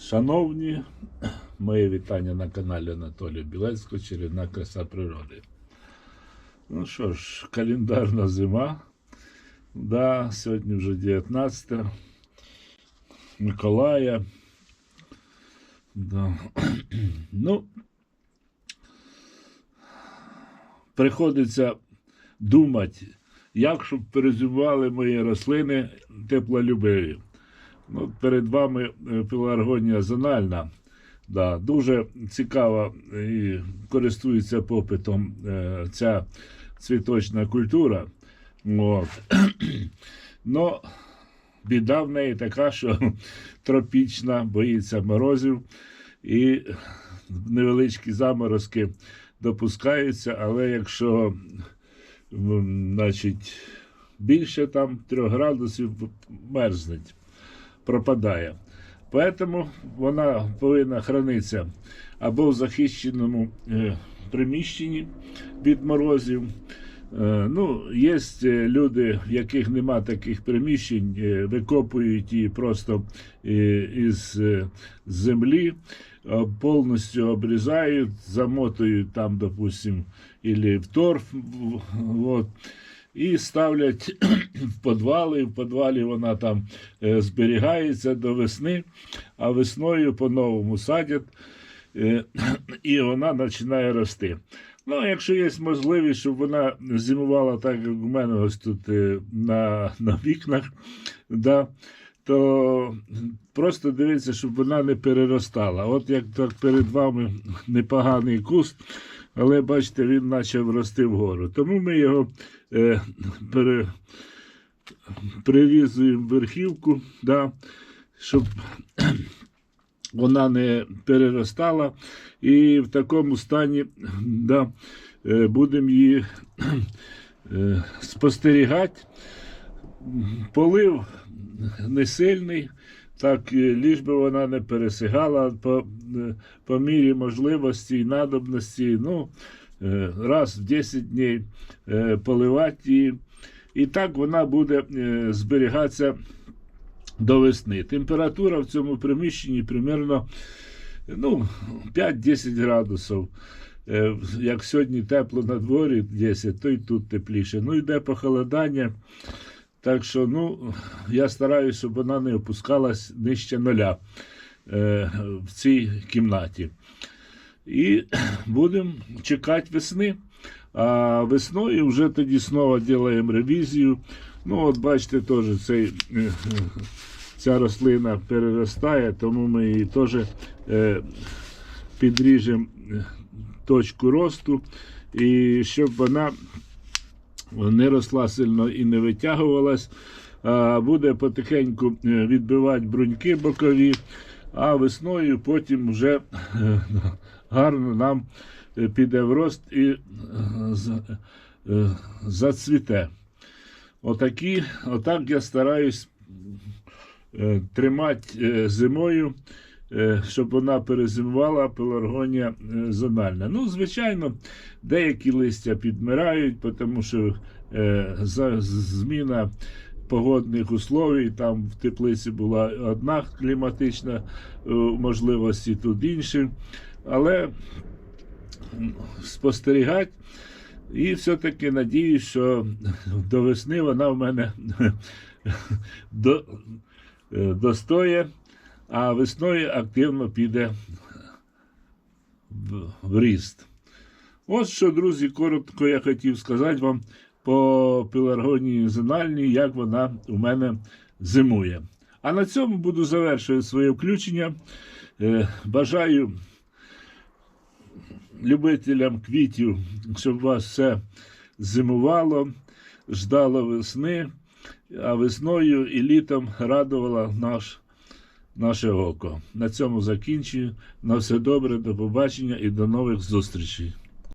Шановні, моє вітання на каналі Анатолія Білецького, Чарівна краса природи. Ну що ж, календарна зима. Да, сьогодні вже 19 Миколая. Да. Ну, приходиться думати, як щоб перезимували мої рослини теплолюбиві. Ну, перед вами пеларгонія зональна. Да, дуже цікава і користується попитом е, ця цвіточна культура. От. Но біда в неї така, що тропічна, боїться морозів і невеличкі заморозки допускаються, але якщо значить, більше там 3 градусів мерзнеть пропадає. Поэтому вона повинна хранитися або в захищеному е, приміщенні від морозів. Е, ну, є е, люди, в яких нема таких приміщень, викопують її просто із землі, повністю обрізають, замотують там, допустим, или в торф. Вот і ставлять в підвали. В підвалі вона там е, зберігається до весни, а весною по-новому садять, е, і вона починає рости. Ну, якщо є можливість, щоб вона зимувала так, як у мене ось тут е, на, на вікнах, да, то просто дивіться, щоб вона не переростала. От як так перед вами непоганий куст, але бачите, він почав рости вгору. Тому ми його е, пере, прирізуємо верхівку, да, щоб вона не переростала. І в такому стані да, е, будемо її е, спостерігати. Полив не сильний, так е, ліж би вона не пересигала по, е, по мірі можливості і надобності. Ну, е, раз в 10 днів поливати її. І так вона буде зберігатися до весни. Температура в цьому приміщенні примерно ну, 5-10 градусів. Як сьогодні тепло на дворі 10, то й тут тепліше. Ну, йде похолодання. Так що, ну, я стараюся, щоб вона не опускалась нижче нуля е, в цій кімнаті. І будемо чекати весни. А весною вже тоді знову робимо ревізію. Ну, от бачите, теж цей, е, ця рослина переростає, тому ми її теж е, підріжемо е, точку росту, і щоб вона не росла сильно і не витягувалась, а буде потихеньку е, відбивати бруньки бокові, а весною потім вже е, гарно нам е, піде в рост і зацвіте. Отакі, отак я стараюсь тримати зимою, щоб вона перезимувала пеларгонія е, зональна. Ну, звичайно, деякі листя підмирають, тому що е, зміна погодних условій, там в теплиці була одна кліматична е, можливості, тут інші. Але м, спостерігати. І все-таки надіюсь, що до весни вона в мене до, е, достоє, а весною активно піде в, ріст. Ось що, друзі, коротко я хотів сказати вам по пеларгонії зональній, як вона у мене зимує. А на цьому буду завершувати своє включення. Е, Бажаю любителям квітів, щоб вас все зимувало, ждало весни, а весною і літом радувало наш, наше око. На цьому закінчую. На все добре, до побачення і до нових зустрічей.